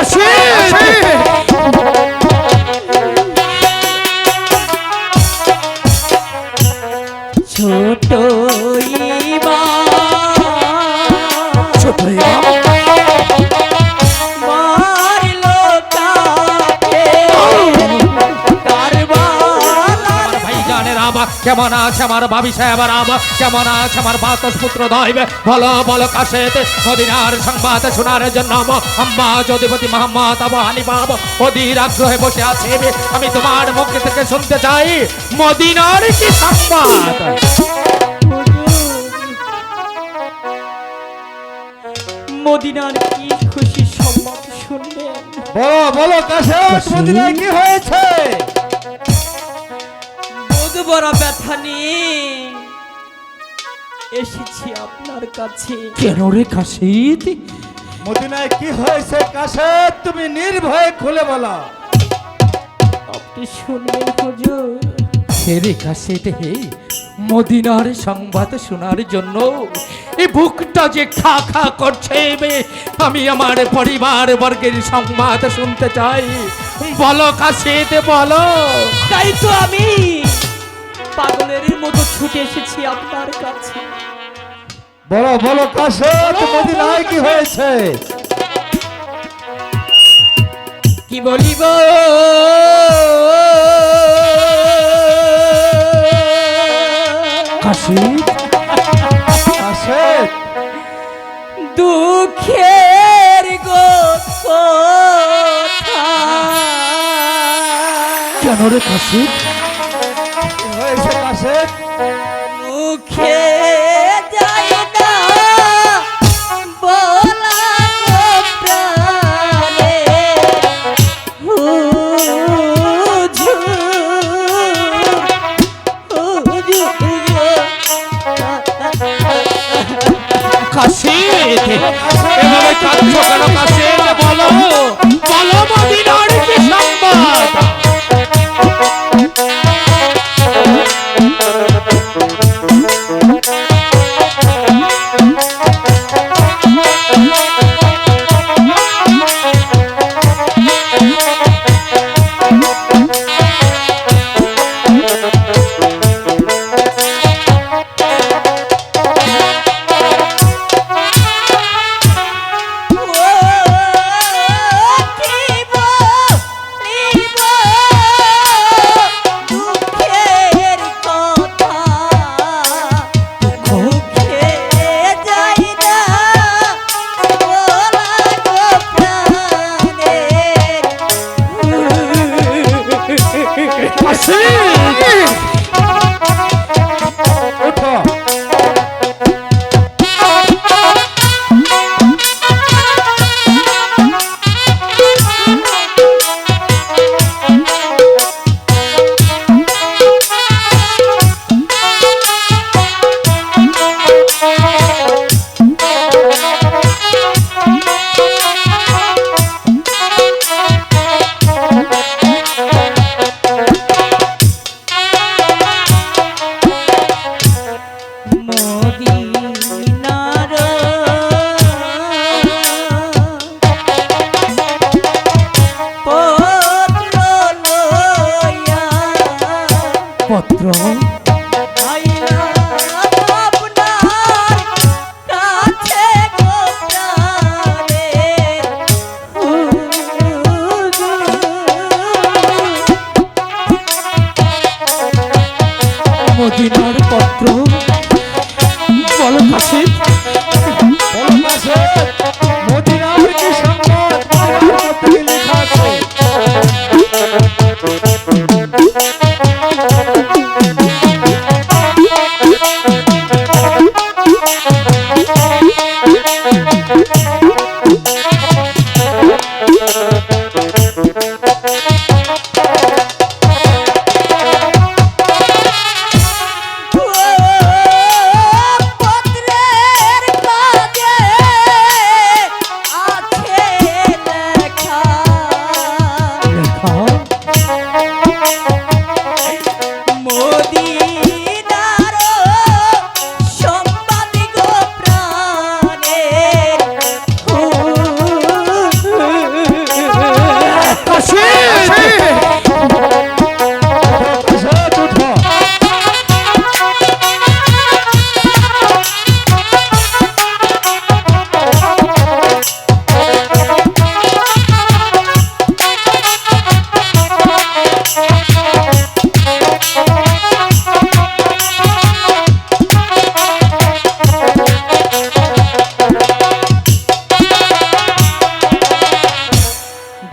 কাশি রাম কেমন আছে আমার ভাবি সাহেব রাম কেমন আছে আমার বাতস পুত্র দৈব? ভালো ভালো কাশেত মদিনার সংবাদ শোনার জন্য আম্মা যদিপতি মোহাম্মদ আবু হানিবাব অধীর আগ্রহে বসে আছে আমি তোমার মুখ থেকে শুনতে চাই মদিনার কি সংবাদ? মদিনার কি খুশি সম্মান শুনলেন বলো বলো কাশেদ মদিনায় কি হয়েছে? বড় ব্যথা নিয়ে এসেছি আপনার কাছে। কেন রে কাশিদ মদিনায় কি হয়েছে কাশেদ তুমি নির্ভয়ে খুলে বলো। আপনি শুনবেন হুজুর হেরে কাশেত হে মদিনার সংবাদ শোনার জন্য এই বুকটা যে খা খা করছে বে, আমি আমার পরিবার বর্গের সংবাদ শুনতে চাই। বলো কাশেত বলো। তাই তো আমি পাগলের মতো ছুটে এসেছি আপনার কাছে। বলো বলো মদিনায় কি হয়েছে? কি বলিব? কাশেদ দুঃখের গো কেন রে কাশিদ কি হয়েছে কাশেত। এভাবে কাঁদছ কেন কাশেত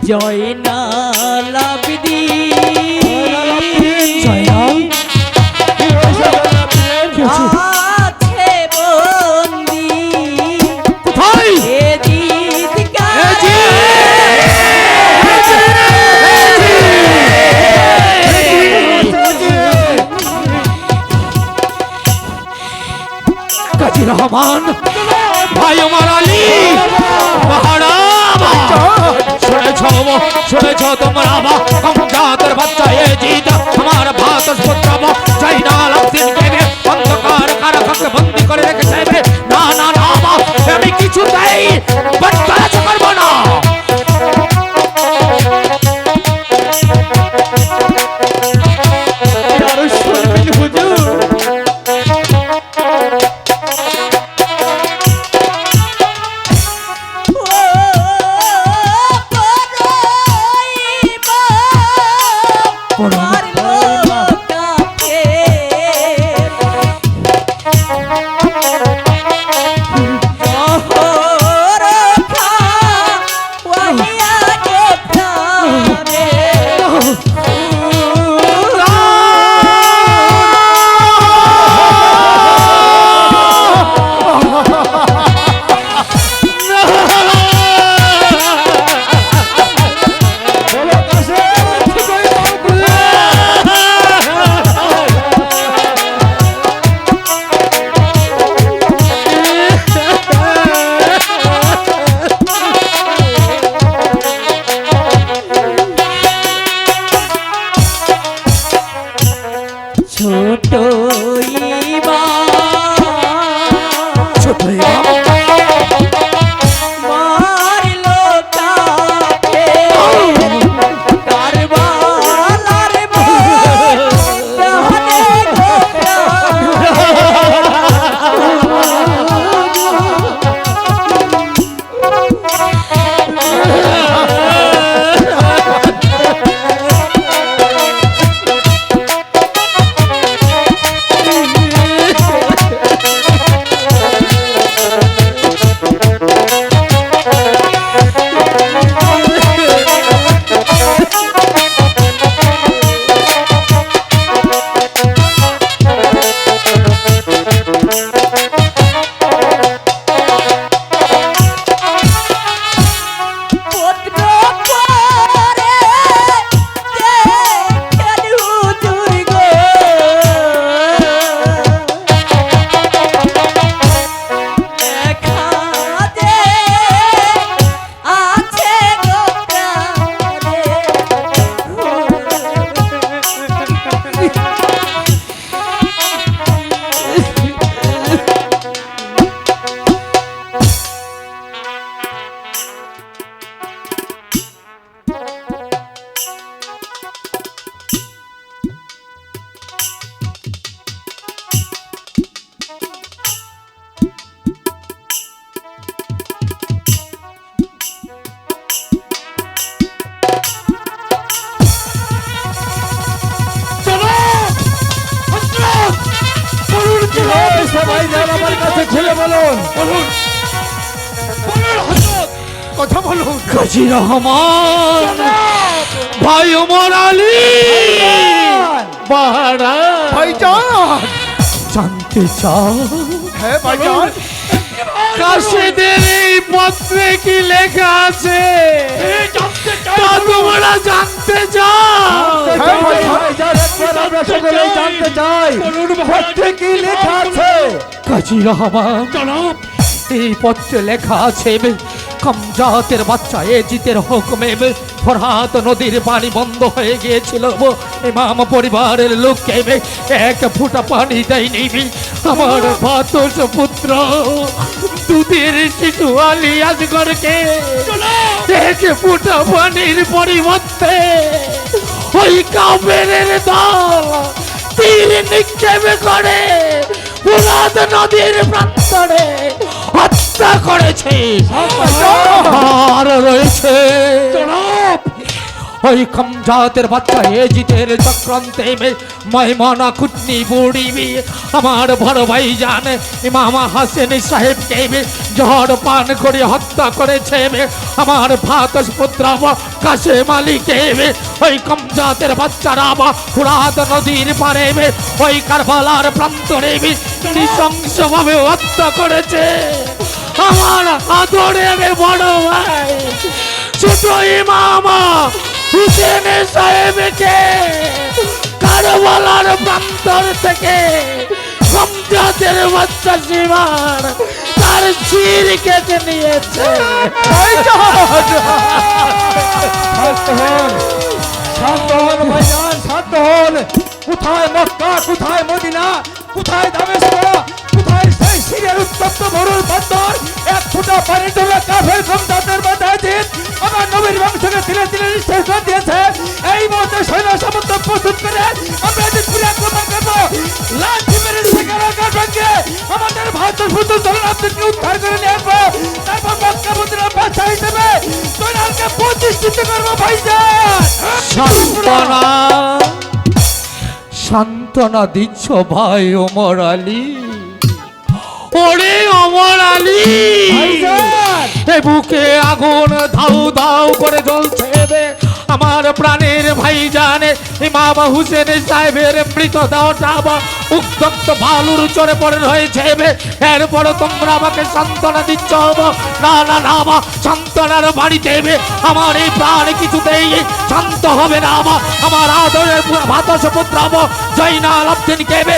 জয় না লাবিদি জয়নাল কি শুনেছ তোমরা কমজাতের বাচ্চা এ জিত আমার ভাত পুত্র চাইনাল আব্দিনকে অন্ধকার কারাখাকে বন্দি করে রেখেছে না না না আমি কিছুতেই বরদাস্ত করব ভাই যান আমার কাছে খুলে বলুন। কথা বলুন। কাজী রহমান। ভাই ওমর আলী। বাহারা। ভাইজান। জানতে চাও? হ্যাঁ ভাইজান। কাশিদের এই পত্রে কি লেখা আছে? তা তোমরা জানতে সকলেই জানতে চাই পত্রে কি লেখা আছে। কাজী রহমান এই পত্রে লেখা আছে কমজাতের বাচ্চা এ জিতের হুকুমে ফরহাত নদীর পানি বন্ধ হয়ে গিয়েছিল ইমাম পরিবারের লোক লোককে এক ফুটা পানি দেয়নি আমার ভাতস পুত্র দুধের শিশু আলী আজগরকে এক ফুটা পানির পরিবর্তে ওই কাবের দল তীর নিক্ষেপ করে পুরাত নদীর প্রান্তরে হত্যা করেছে। রয়েছে। ওই কম জাতের বাচ্চা, এ জিতের চক্রান্তে মহিমানা কুটনি বুড়িবি আমার বড় ভাই জানে ইমামা হাসেন মে জহর পান করে হত্যা করেছে আমার ভাতস পুত্র কাশে মালিকে ওই কম জাতের বাচ্চারা বা হুরাত নদীর পারে ওই কারবালার প্রান্তরে নৃশংসভাবে হত্যা করেছে। আমার আদরের বড় ভাই, ছোট ইমামা হুসেন সাহেবকে কারবালার প্রান্তর থেকে কমজাতের বাচ্চা সীমার তার শির কেটে নিয়েছে। শান্ত হন ভাইজান, শান্ত হন। কোথায় মক্কা, কোথায় মদিনা, কোথায় দামেস্ক কোথায় সেই সিরিয়ার উত্তপ্ত মরুর বন্দর? এক ফুটা পানি ঢোলা কাফের কমদাদের মাথায় জিত আমার নবীর বংশকে তিলে তিলে নিঃশেষ করে দিয়েছে। এই মুহূর্তে সৈন্য সামন্ত প্রস্তুত করে আমরা দিনপুরে আক্রমণ করব লাঠি মেরে আমাদের ভারতের সুন্দর ধরুন আপনাকে উদ্ধার করে নিয়ে আসব। তারপর মক্কা মদিনার বাচ্চা হিসেবে তোরাকে প্রতিষ্ঠিত করব ভাইজান। সান্ত্বনা দিচ্ছ ভাই ওমর আলী। ওরে ওমর আলী। বুকে আগুন ধাউ ধাউ করে জ্বলছে আমার প্রাণের ভাই জানে ইমাম হুসেন সাহেবের মৃতদেহটা উত্তপ্ত বালুর চরে পড়ে রয়েছে। এরপর তোমরা আমাকে সান্ত্বনা দিচ্ছ না না না বা সান্ত্বনার বাড়িতে বে। আমার এই প্রাণ কিছুতেই শান্ত হবে না বা। আমার আদরের ভাতস পুত্র জয়নাল আব্দিন কেবে